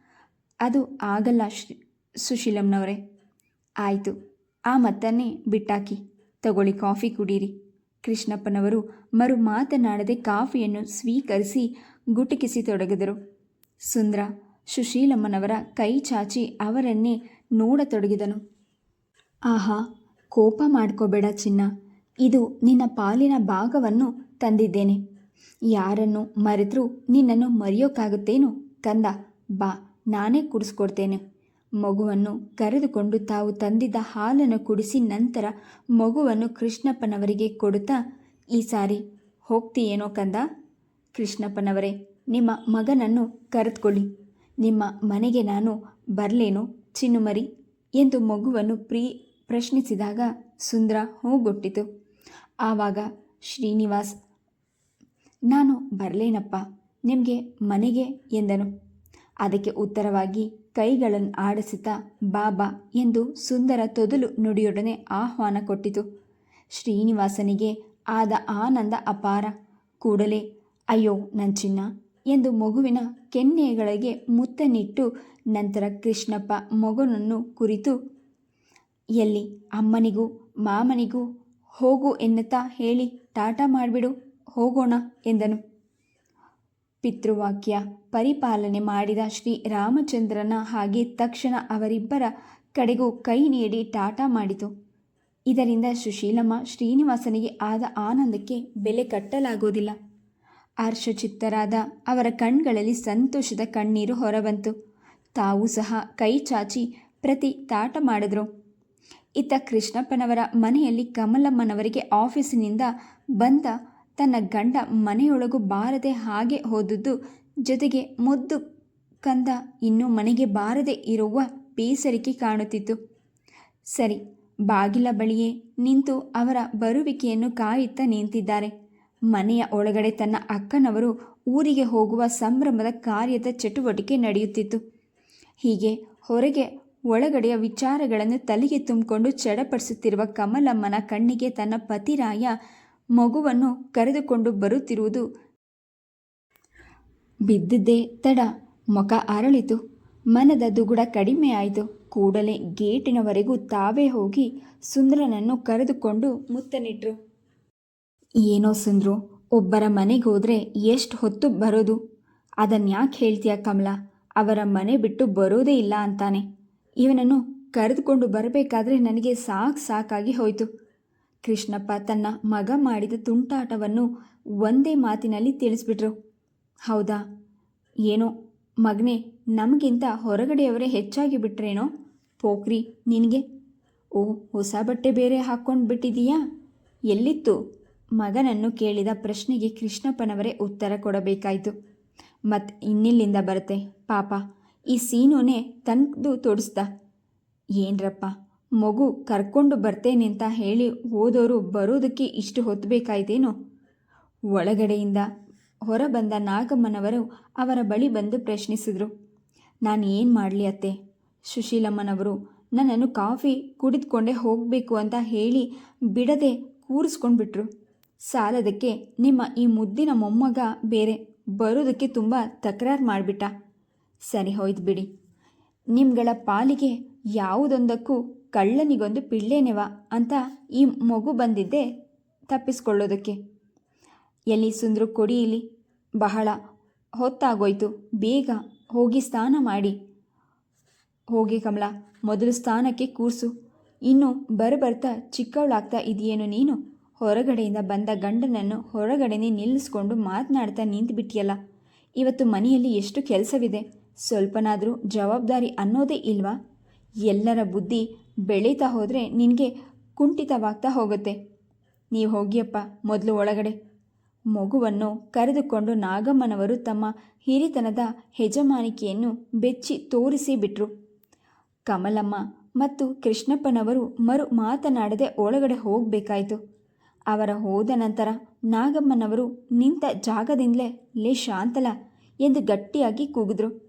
ಅದು ಆಗಲ್ಲ ಶ್ರೀ ಆಯಿತು, ಆ ಮತ್ತನ್ನೇ ಬಿಟ್ಟಾಕಿ. ತಗೊಳ್ಳಿ ಕಾಫಿ ಕುಡೀರಿ. ಕೃಷ್ಣಪ್ಪನವರು ಮರು ಮಾತನಾಡದೆ ಕಾಫಿಯನ್ನು ಸ್ವೀಕರಿಸಿ ಗುಟುಕಿಸಿ ತೊಡಗಿದರು. ಸುಂದ್ರ ಸುಶೀಲಮ್ಮನವರ ಕೈ ಚಾಚಿ ಅವರನ್ನೇ ನೋಡತೊಡಗಿದನು. ಆಹಾ, ಕೋಪ ಮಾಡ್ಕೋಬೇಡ ಚಿನ್ನ. ಇದು ನಿನ್ನ ಪಾಲಿನ ಭಾಗವನ್ನು ತಂದಿದ್ದೇನೆ. ಯಾರನ್ನು ಮರೆತರೂ ನಿನ್ನನ್ನು ಮರೆಯೋಕ್ಕಾಗುತ್ತೇನು ಕಂದ ಬಾ, ನಾನೇ ಕುಡಿಸ್ಕೊಡ್ತೇನೆ. ಮಗುವನ್ನು ಕರೆದುಕೊಂಡು ತಾವು ತಂದಿದ್ದ ಹಾಲನ್ನು ಕುಡಿಸಿ ನಂತರ ಮಗುವನ್ನು ಕೃಷ್ಣಪ್ಪನವರಿಗೆ ಕೊಡುತ್ತಾ, ಈ ಸಾರಿ ಹೋಗ್ತೀಯೇನೋ ಕಂದ? ಕೃಷ್ಣಪ್ಪನವರೇ, ನಿಮ್ಮ ಮಗನನ್ನು ಕರೆದುಕೊಳ್ಳಿ. ನಿಮ್ಮ ಮನೆಗೆ ನಾನು ಬರಲೇನೋ ಚಿನ್ನುಮರಿ ಎಂದು ಮಗುವನ್ನು ಪ್ರೀ, ಪ್ರಶ್ನಿಸಿದಾಗ ಸುಂದರ ಹೋಗೊಟ್ಟಿತು. ಆವಾಗ, ಶ್ರೀನಿವಾಸ್, ನಾನು ಬರಲೇನಪ್ಪ, ನಿಮಗೆ ಮನೆಗೆ ಎಂದನು. ಅದಕ್ಕೆ ಉತ್ತರವಾಗಿ ಕೈಗಳನ್ನು ಆಡಿಸುತ್ತಾ ಬಾಬಾ ಎಂದು ಸುಂದರ ತೊದಲು ನುಡಿಯೊಡನೆ ಆಹ್ವಾನ ಕೊಟ್ಟಿತು. ಶ್ರೀನಿವಾಸನಿಗೆ ಆದ ಆನಂದ ಅಪಾರ. ಕೂಡಲೇ, ಅಯ್ಯೋ ನನ್ನ ಚಿನ್ನ ಎಂದು ಮಗುವಿನ ಕೆನ್ನೆಗಳಿಗೆ ಮುತ್ತನಿಟ್ಟು ನಂತರ ಕೃಷ್ಣಪ್ಪ ಮಗನನ್ನು ಕುರಿತು, ಎಲ್ಲಿ, ಅಮ್ಮನಿಗೂ, ಮಾಮನಿಗೂ ಹೋಗು ಎನ್ನುತ್ತಾ ಹೇಳಿ, ಟಾಟ ಮಾಡಿಬಿಡು, ಹೋಗೋಣ, ಎಂದನು. ಪಿತೃವಾಕ್ಯ ಪರಿಪಾಲನೆ ಮಾಡಿದ ಶ್ರೀ ರಾಮಚಂದ್ರನ ಹಾಗೆ ತಕ್ಷಣ ಅವರಿಬ್ಬರ ಕಡೆಗೂ ಕೈ ನೀಡಿ ಟಾಟಾ ಮಾಡಿತು. ಇದರಿಂದ ಸುಶೀಲಮ್ಮ ಶ್ರೀನಿವಾಸನಿಗೆ ಆದ ಆನಂದಕ್ಕೆ ಬೆಲೆ ಕಟ್ಟಲಾಗುವುದಿಲ್ಲ. ಹರ್ಷಚಿತ್ತರಾದ ಅವರ ಕಣ್ಗಳಲ್ಲಿ ಸಂತೋಷದ ಕಣ್ಣೀರು ಹೊರಬಂತು. ತಾವು ಸಹ ಕೈ ಚಾಚಿ ಪ್ರತಿ ತಾಟ ಮಾಡಿದ್ರು. ಇತ್ತ ಕೃಷ್ಣಪ್ಪನವರ ಮನೆಯಲ್ಲಿ ಕಮಲಮ್ಮನವರಿಗೆ ಆಫೀಸಿನಿಂದ ಬಂದ ತನ್ನ ಗಂಡ ಮನೆಯೊಳಗೂ ಬಾರದೆ ಹಾಗೆ ಹೋದದ್ದು ಜೊತೆಗೆ ಮುದ್ದು ಕಂದ ಇನ್ನೂ ಮನೆಗೆ ಬಾರದೆ ಇರುವ ಬೇಸರಿಕೆ ಕಾಣುತ್ತಿತ್ತು. ಸರಿ, ಬಾಗಿಲ ಬಳಿಯೇ ನಿಂತು ಅವರ ಬರುವಿಕೆಯನ್ನು ಕಾಯುತ್ತಾ ನಿಂತಿದ್ದಾರೆ. ಮನೆಯ ಒಳಗಡೆ ತನ್ನ ಅಕ್ಕನವರು ಊರಿಗೆ ಹೋಗುವ ಸಂಭ್ರಮದ ಕಾರ್ಯದ ಚಟುವಟಿಕೆ ನಡೆಯುತ್ತಿತ್ತು. ಹೀಗೆ ಹೊರಗೆ ಒಳಗಡೆಯ ವಿಚಾರಗಳನ್ನು ತಲೆಗೆ ತುಂಬಿಕೊಂಡು ಚಡಪಡಿಸುತ್ತಿರುವ ಕಮಲಮ್ಮನ ಕಣ್ಣಿಗೆ ತನ್ನ ಪತಿರಾಯ ಮಗುವನ್ನು ಕರೆದುಕೊಂಡು ಬರುತ್ತಿರುವುದು. ಬಿದ್ದಿದ್ದೇ ತಡ. ಮುಖ ಅರಳಿತು. ಮನದ ದುಗುಡ ಕಡಿಮೆಯಾಯಿತು ಕೂಡಲೇ ಗೇಟಿನವರೆಗೂ ತಾವೇ ಹೋಗಿ ಸುಂದ್ರನನ್ನು ಕರೆದುಕೊಂಡು ಮುತ್ತನಿಟ್ರು. ಏನೋ ಸುಂದ್ರು, ಒಬ್ಬರ ಮನೆಗೆ ಹೋದರೆ ಎಷ್ಟು ಹೊತ್ತು ಬರೋದು? ಅದನ್ಯಾಕೆ ಹೇಳ್ತೀಯ ಕಮಲ? ಅವರ ಮನೆ ಬಿಟ್ಟು ಬರೋದೇ ಇಲ್ಲ ಅಂತಾನೆ. ಇವನನ್ನು ಕರೆದುಕೊಂಡು ಬರಬೇಕಾದ್ರೆ ನನಗೆ ಸಾಕು ಸಾಕಾಗಿ ಹೋಯಿತು. ಕೃಷ್ಣಪ್ಪ ತನ್ನ ಮಗ ಮಾಡಿದ ತುಂಟಾಟವನ್ನು ಒಂದೇ ಮಾತಿನಲ್ಲಿ ತಿಳಿಸ್ಬಿಟ್ರು. ಹೌದಾ? ಏನೋ, ಮಗನೇ, ನಮಗಿಂತ ಹೊರಗಡೆಯವರೇ ಹೆಚ್ಚಾಗಿ ಬಿಟ್ರೇನೋ? ಪೋಖ್ರಿ, ನಿನಗೆ? ಓ, ಹೊಸ ಬಟ್ಟೆ ಬೇರೆ ಹಾಕ್ಕೊಂಡು ಬಿಟ್ಟಿದೀಯಾ? ಎಲ್ಲಿತ್ತು? ಮಗನನ್ನು ಕೇಳಿದ ಪ್ರಶ್ನೆಗೆ ಕೃಷ್ಣಪ್ಪನವರೇ ಉತ್ತರ ಕೊಡಬೇಕಾಯಿತು. ಮತ್ತು ಇನ್ನಿಲ್ಲಿಂದ ಬರುತ್ತೆ, ಪಾಪ. ಈ ಸೀನುನೇ ತಂದು ತೊಡಿಸ್ದ. ಏನ್ರಪ್ಪ, ಮಗು ಕರ್ಕೊಂಡು ಬರ್ತೇನೆ ಅಂತ ಹೇಳಿ ಓದೋರು ಬರೋದಕ್ಕೆ ಇಷ್ಟು ಹೊತ್ತು ಬೇಕಾಯ್ತೇನೋ ಒಳಗಡೆಯಿಂದ ಹೊರಬಂದ ನಾಗಮ್ಮನವರು ಅವರ ಬಳಿ ಬಂದು ಪ್ರಶ್ನಿಸಿದರು. ನಾನು ಏನು ಮಾಡಲಿ ಅತ್ತೆ? ಸುಶೀಲಮ್ಮನವರು ನನ್ನನ್ನು ಕಾಫಿ ಕುಡಿದುಕೊಂಡೇ ಹೋಗಬೇಕು ಅಂತ ಹೇಳಿ ಬಿಡದೆ ಕೂರಿಸ್ಕೊಂಡ್ಬಿಟ್ರು. ಸಾಲದಕ್ಕೆ ನಿಮ್ಮ ಈ ಮುದ್ದಿನ ಮೊಮ್ಮಗ ಬೇರೆ, ಬರೋದಕ್ಕೆ ತುಂಬ ತಕರಾರು ಮಾಡಿಬಿಟ್ಟ. ಸರಿ ಹೋಯ್ತು ಬಿಡಿ. ನಿಮ್ಗಳ ಪಾಲಿಗೆ ಯಾವುದೊಂದಕ್ಕೂ ಕಳ್ಳನಿಗೊಂದು ಪಿಳ್ಳೆನೆವ ಅಂತ ಈ ಮಗು ಬಂದಿದ್ದೆ ತಪ್ಪಿಸ್ಕೊಳ್ಳೋದಕ್ಕೆ. ಎಲ್ಲಿ ಸುಂದ್ರು ಕೊಡಿ ಇಲ್ಲಿ. ಬಹಳ ಹೊತ್ತಾಗೋಯ್ತು. ಬೇಗ ಹೋಗಿ ಸ್ನಾನ ಮಾಡಿ. ಹೋಗಿ ಕಮಲ, ಮೊದಲು ಸ್ಥಾನಕ್ಕೆ ಕೂರಿಸು. ಇನ್ನು ಬರಬರ್ತಾ ಚಿಕ್ಕವಳಾಗ್ತಾ ಇದೆಯೇನು ನೀನು? ಹೊರಗಡೆಯಿಂದ ಬಂದ ಗಂಡನನ್ನು ಹೊರಗಡೆನೇ ನಿಲ್ಲಿಸ್ಕೊಂಡು ಮಾತನಾಡ್ತಾ ನಿಂತುಬಿಟ್ಟಿಯಲ್ಲ ಇವತ್ತು ಮನೆಯಲ್ಲಿ ಎಷ್ಟು ಕೆಲಸವಿದೆ? ಸ್ವಲ್ಪನಾದರೂ ಜವಾಬ್ದಾರಿ ಅನ್ನೋದೇ ಇಲ್ವಾ? ಎಲ್ಲರ ಬುದ್ಧಿ ಬೆಳೀತಾ ಹೋದರೆ ನಿನಗೆ ಕುಂಠಿತವಾಗ್ತಾ ಹೋಗುತ್ತೆ. ನೀವು ಹೋಗಿಯಪ್ಪ ಮೊದಲು ಒಳಗಡೆ. ಮಗುವನ್ನು ಕರೆದುಕೊಂಡು ನಾಗಮ್ಮನವರು ತಮ್ಮ ಹಿರಿತನದ ಹೆಜಮಾನಿಕೆಯನ್ನು ಬೆಚ್ಚಿ ತೋರಿಸಿ ಬಿಟ್ರು. ಕಮಲಮ್ಮ ಮತ್ತು ಕೃಷ್ಣಪ್ಪನವರು ಮರು ಮಾತನಾಡದೆ ಒಳಗಡೆ ಹೋಗಬೇಕಾಯಿತು. ಅವರ ಹೋದ ನಂತರ ನಾಗಮ್ಮನವರು ನಿಂತ ಜಾಗದಿಂದಲೇ ಲೇ ಶಾಂತಲ ಎಂದು ಗಟ್ಟಿಯಾಗಿ ಕೂಗಿದ್ರು.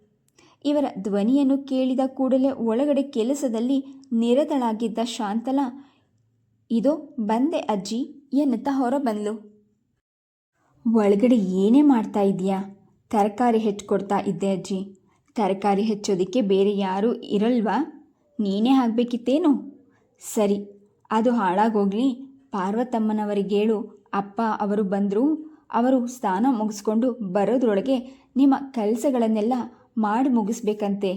ಇವರ ಧ್ವನಿಯನ್ನು ಕೇಳಿದ ಕೂಡಲೇ ಒಳಗಡೆ ಕೆಲಸದಲ್ಲಿ ನಿರತಳಾಗಿದ್ದ ಶಾಂತಲ, ಇದು ಬಂದೆ ಅಜ್ಜಿ, ಎನ್ನುತ್ತಾ ಹೊರಬಂದ್ಲು. ಒಳಗಡೆ ಏನೇ ಮಾಡ್ತಾ ಇದೆಯಾ ತರಕಾರಿ ಹೆಚ್ಚಿಕೊಡ್ತಾ ಇದ್ದೆ ಅಜ್ಜಿ. ತರಕಾರಿ ಹೆಚ್ಚೋದಕ್ಕೆ ಬೇರೆ ಯಾರೂ ಇರಲ್ವಾ? ನೀನೇ ಆಗಬೇಕಿತ್ತೇನು ಸರಿ, ಅದು ಹಾಳಾಗೋಗ್ಲಿ. ಪಾರ್ವತಮ್ಮನವರಿಗೇಳು ಅಪ್ಪ ಅವರು ಬಂದರು. ಅವರು ಸ್ನಾನ ಮುಗಿಸ್ಕೊಂಡು ಬರೋದ್ರೊಳಗೆ ನಿಮ್ಮ ಕೆಲಸಗಳನ್ನೆಲ್ಲ ಮಾಡಿ ಮುಗಿಸ್ಬೇಕಂತೆ.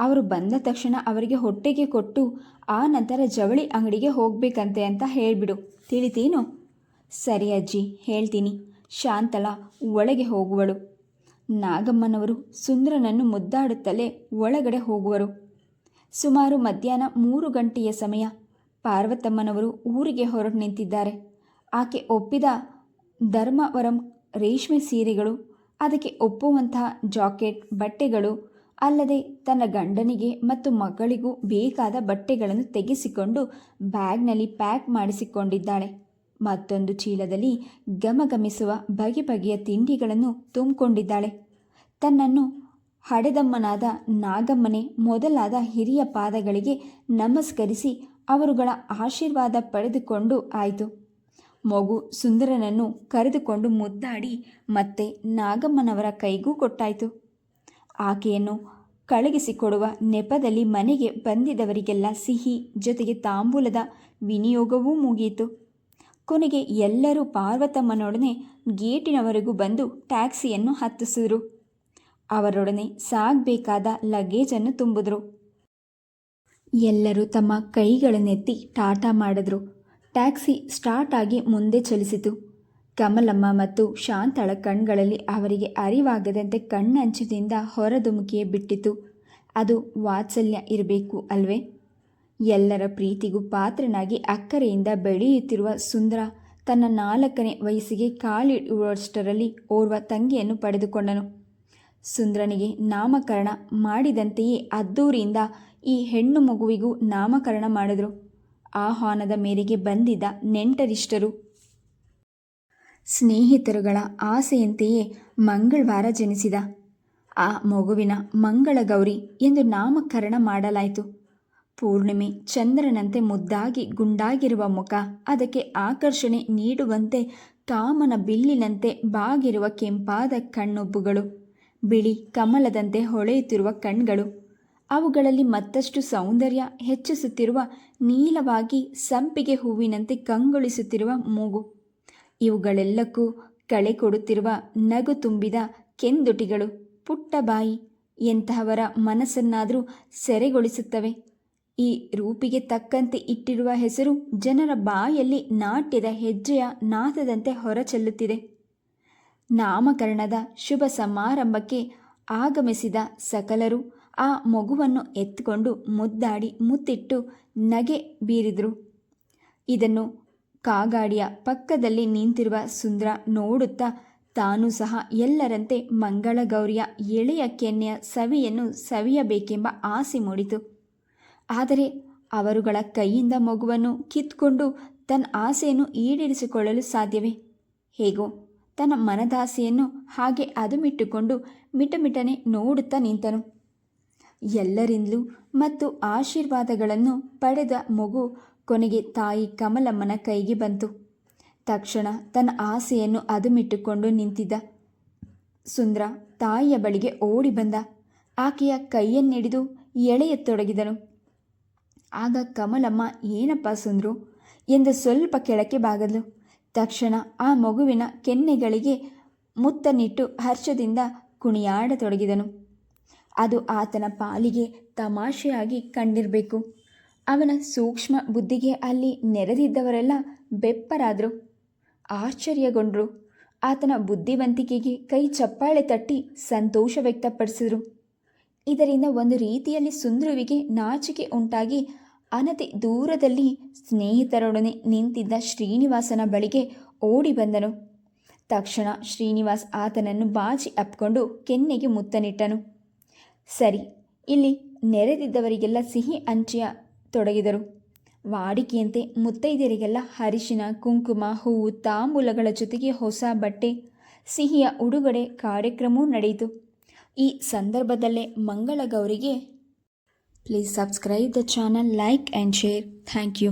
ಅವರು ಬಂದ ತಕ್ಷಣ ಅವರಿಗೆ ಹೊಟ್ಟೆಗೆ ಕೊಟ್ಟು, ಆ ನಂತರ ಜವಳಿ ಅಂಗಡಿಗೆ ಹೋಗಬೇಕಂತೆ ಅಂತ ಹೇಳಿಬಿಡು. ತಿಳಿತೀನು? ಸರಿ ಅಜ್ಜಿ, ಹೇಳ್ತೀನಿ. ಶಾಂತಲ ಒಳಗೆ ಹೋಗುವಳು. ನಾಗಮ್ಮನವರು ಸುಂದರನನ್ನು ಮುದ್ದಾಡುತ್ತಲೇ ಒಳಗಡೆ ಹೋಗುವರು. ಸುಮಾರು ಮಧ್ಯಾಹ್ನ ಮೂರು ಗಂಟೆಯ ಸಮಯ. ಪಾರ್ವತಮ್ಮನವರು ಊರಿಗೆ ಹೊರಟು ನಿಂತಿದ್ದಾರೆ. ಆಕೆ ಒಪ್ಪಿದ ಧರ್ಮವರಂ ರೇಷ್ಮೆ ಸೀರೆಗಳು ಅದಕ್ಕೆ ಒಪ್ಪುವಂತಹ ಜಾಕೆಟ್, ಬಟ್ಟೆಗಳು ಅಲ್ಲದೆ ತನ್ನ ಗಂಡನಿಗೆ ಮತ್ತು ಮಗಳಿಗೂ ಬೇಕಾದ ಬಟ್ಟೆಗಳನ್ನು ತೆಗೆಸಿಕೊಂಡು ಬ್ಯಾಗ್ನಲ್ಲಿ ಪ್ಯಾಕ್ ಮಾಡಿಸಿಕೊಂಡಿದ್ದಾಳೆ. ಮತ್ತೊಂದು ಚೀಲದಲ್ಲಿ ಗಮಗಮಿಸುವ ಬಗೆ ಬಗೆಯ ತಿಂಡಿಗಳನ್ನು ತುಂಬಿಕೊಂಡಿದ್ದಾಳೆ. ತನ್ನನ್ನು ಹಡೆದಮ್ಮನಾದ ನಾಗಮ್ಮನೆ ಮೊದಲಾದ ಹಿರಿಯ ಪಾದಗಳಿಗೆ ನಮಸ್ಕರಿಸಿ ಅವರುಗಳ ಆಶೀರ್ವಾದ ಪಡೆದುಕೊಂಡು ಆಯಿತು. ಮಗು ಸುಂದರನನ್ನು ಕರೆದುಕೊಂಡು ಮುದ್ದಾಡಿ ಮತ್ತೆ ನಾಗಮ್ಮನವರ ಕೈಗೂ ಕೊಟ್ಟಾಯಿತು. ಆಕೆಯನ್ನು ಕಳಗಿಸಿಕೊಡುವ ನೆಪದಲ್ಲಿ ಮನೆಗೆ ಬಂದಿದವರಿಗೆಲ್ಲ ಸಿಹಿ, ಜೊತೆಗೆ ತಾಂಬೂಲದ ವಿನಿಯೋಗವೂ ಮುಗಿಯಿತು. ಕೊನೆಗೆ ಎಲ್ಲರೂ ಪಾರ್ವತಮ್ಮನೊಡನೆ ಗೇಟಿನವರೆಗೂ ಬಂದು ಟ್ಯಾಕ್ಸಿಯನ್ನು ಹತ್ತಿಸಿದ್ರು. ಅವರೊಡನೆ ಸಾಗಬೇಕಾದ ಲಗೇಜನ್ನು ತುಂಬಿದ್ರು. ಎಲ್ಲರೂ ತಮ್ಮ ಕೈಗಳನ್ನೆತ್ತಿ ಟಾಟಾ ಮಾಡಿದ್ರು. ಟ್ಯಾಕ್ಸಿ ಸ್ಟಾರ್ಟ್ ಆಗಿ ಮುಂದೆ ಚಲಿಸಿತು. ಕಮಲಮ್ಮ ಮತ್ತು ಶಾಂತಳ ಕಣ್ಗಳಲ್ಲಿ ಅವರಿಗೆ ಅರಿವಾಗದಂತೆ ಕಣ್ಣಂಚಿನಿಂದ ಹೊರದುಮುಕಿಯೇ ಬಿಟ್ಟಿತು. ಅದು ವಾತ್ಸಲ್ಯ ಇರಬೇಕು ಅಲ್ವೇ? ಎಲ್ಲರ ಪ್ರೀತಿಗೂ ಪಾತ್ರನಾಗಿ ಅಕ್ಕರೆಯಿಂದ ಬೆಳೆಯುತ್ತಿರುವ ಸುಂದರ ತನ್ನ ನಾಲ್ಕನೇ ವಯಸ್ಸಿಗೆ ಕಾಲಿಡುವಷ್ಟರಲ್ಲಿ ಓರ್ವ ತಂಗಿಯನ್ನು ಪಡೆದುಕೊಂಡನು. ಸುಂದ್ರನಿಗೆ ನಾಮಕರಣ ಮಾಡಿದಂತೆಯೇ ಅದ್ದೂರಿಯಿಂದ ಈ ಹೆಣ್ಣು ಮಗುವಿಗೂ ನಾಮಕರಣ ಮಾಡಿದರು. ಆಹ್ವಾನದ ಮೇರೆಗೆ ಬಂದಿದ್ದ ನೆಂಟರಿಷ್ಟರು. ಸ್ನೇಹಿತರುಗಳ ಆಸೆಯಂತೆಯೇ ಮಂಗಳವಾರ ಜನಿಸಿದ. ಆ ಮಗುವಿನ ಮಂಗಳಗೌರಿ ಎಂದು ನಾಮಕರಣ ಮಾಡಲಾಯಿತು. ಪೂರ್ಣಿಮೆ ಚಂದ್ರನಂತೆ ಮುದ್ದಾಗಿ ಗುಂಡಾಗಿರುವ ಮುಖ ಅದಕ್ಕೆ ಆಕರ್ಷಣೆ ನೀಡುವಂತೆ ಕಾಮನ ಬಿಲ್ಲಿನಂತೆ ಬಾಗಿರುವ ಕೆಂಪಾದ ಕಣ್ಣೊಬ್ಬುಗಳು, ಬಿಳಿ ಕಮಲದಂತೆ ಹೊಳೆಯುತ್ತಿರುವ ಕಣ್ಗಳು. ಅವುಗಳಲ್ಲಿ ಮತ್ತಷ್ಟು ಸೌಂದರ್ಯ ಹೆಚ್ಚಿಸುತ್ತಿರುವ ನೀಲವಾಗಿ ಸಂಪಿಗೆ ಹೂವಿನಂತೆ ಕಂಗೊಳಿಸುತ್ತಿರುವ ಮೂಗು. ಇವುಗಳೆಲ್ಲಕ್ಕೂ ಕಳೆ ಕೊಡುತ್ತಿರುವ ನಗು ತುಂಬಿದ ಕೆಂದುಟಿಗಳು ಪುಟ್ಟ ಬಾಯಿ ಎಂತಹವರ ಮನಸ್ಸನ್ನಾದರೂ ಸೆರೆಗೊಳಿಸುತ್ತವೆ. ಈ ರೂಪಿಗೆ ತಕ್ಕಂತೆ ಇಟ್ಟಿರುವ ಹೆಸರು ಜನರ ಬಾಯಲ್ಲಿ ನಾಟ್ಯದ ಹೆಜ್ಜೆಯ ನಾದದಂತೆ ಹೊರಚೆಲ್ಲುತ್ತಿದೆ. ನಾಮಕರಣದ ಶುಭ ಸಮಾರಂಭಕ್ಕೆ ಆಗಮಿಸಿದ ಸಕಲರು ಆ ಮಗುವನ್ನು ಎತ್ತಿಕೊಂಡು ಮುದ್ದಾಡಿ ಮುತ್ತಿಟ್ಟು ನಗೆ ಬೀರಿದರು. ಇದನ್ನು ಕಾಗಾಡಿಯ ಪಕ್ಕದಲ್ಲಿ ನಿಂತಿರುವ ಸುಂದರ ನೋಡುತ್ತಾ ತಾನು ಸಹ ಎಲ್ಲರಂತೆ ಮಂಗಳಗೌರಿಯ ಎಳೆಯ ಕೆನ್ನೆಯ ಸವಿಯನ್ನು ಸವಿಯಬೇಕೆಂಬ ಆಸೆ ಮೂಡಿತು. ಆದರೆ ಅವರುಗಳ ಕೈಯಿಂದ ಮಗುವನ್ನು ಕಿತ್ಕೊಂಡು ತನ್ನ ಆಸೆಯನ್ನು ಈಡೇರಿಸಿಕೊಳ್ಳಲು ಸಾಧ್ಯವೇ? ಹೇಗೋ, ತನ್ನ ಮನದಾಸೆಯನ್ನು ಹಾಗೆ ಅದುಮಿಟ್ಟುಕೊಂಡು ಮಿಟಮಿಟನೆ ನೋಡುತ್ತಾ ನಿಂತನು. ಎಲ್ಲರಿಂದಲೂ ಮತ್ತು ಆಶೀರ್ವಾದಗಳನ್ನು ಪಡೆದ ಮಗು ಕೊನೆಗೆ ತಾಯಿ ಕಮಲಮ್ಮನ ಕೈಗೆ ಬಂತು. ತಕ್ಷಣ ತನ್ನ ಆಸೆಯನ್ನು ಅದುಮಿಟ್ಟುಕೊಂಡು ನಿಂತಿದ್ದ. ಸುಂದ್ರ ತಾಯಿಯ ಬಳಿಗೆ ಓಡಿ ಬಂದ. ಆಕೆಯ ಕೈಯನ್ನಿಡಿದು ಎಳೆಯತೊಡಗಿದನು. ಆಗ ಕಮಲಮ್ಮ, ಏನಪ್ಪ ಸುಂದ್ರು? ಎಂದು ಸ್ವಲ್ಪ ಕೆಳಕ್ಕೆ ಬಾಗದ್ಲು. ತಕ್ಷಣ ಆ ಮಗುವಿನ ಕೆನ್ನೆಗಳಿಗೆ ಮುತ್ತನಿಟ್ಟು ಹರ್ಷದಿಂದ ಕುಣಿಯಾಡತೊಡಗಿದನು. ಅದು ಆತನ ಪಾಲಿಗೆ ತಮಾಷೆಯಾಗಿ ಕಂಡಿರಬೇಕು. ಅವನ ಸೂಕ್ಷ್ಮ ಬುದ್ಧಿಗೆ ಅಲ್ಲಿ ನೆರೆದಿದ್ದವರೆಲ್ಲ ಬೆಪ್ಪರಾದರು, ಆಶ್ಚರ್ಯಗೊಂಡರು. ಆತನ ಬುದ್ಧಿವಂತಿಕೆಗೆ ಕೈ ಚಪ್ಪಾಳೆ ತಟ್ಟಿ ಸಂತೋಷ ವ್ಯಕ್ತಪಡಿಸಿದರು. ಇದರಿಂದ ಒಂದು ರೀತಿಯಲ್ಲಿ ಸುಂದರುವಿಗೆ ನಾಚಿಕೆ ಉಂಟಾಗಿ ಅನತಿ ದೂರದಲ್ಲಿ ಸ್ನೇಹಿತರೊಡನೆ ನಿಂತಿದ್ದ ಶ್ರೀನಿವಾಸನ ಬಳಿಗೆ ಓಡಿ ಬಂದನು. ತಕ್ಷಣ ಶ್ರೀನಿವಾಸ್ ಆತನನ್ನು ಬಾಚಿ ಅಪ್ಕೊಂಡು ಕೆನ್ನೆಗೆ ಮುತ್ತನಿಟ್ಟನು. ಸರಿ, ಇಲ್ಲಿ ನೆರೆದಿದ್ದವರಿಗೆಲ್ಲ ಸಿಹಿ ಹಂಚಿಯ ತೊಡಗಿದರು. ವಾಡಿಕೆಯಂತೆ ಮುತ್ತೈದೆಯರಿಗೆಲ್ಲ ಹರಿಶಿನ ಕುಂಕುಮ, ಹೂವು, ತಾಂಬೂಲಗಳ ಜೊತೆಗೆ ಹೊಸ ಬಟ್ಟೆ, ಸಿಹಿಯ ಉಡುಗೊಡೆ ಕಾರ್ಯಕ್ರಮವೂ ನಡೆಯಿತು. ಈ ಸಂದರ್ಭದಲ್ಲೇ ಮಂಗಳಗೌರಿಗೆ please subscribe the channel like and share thank you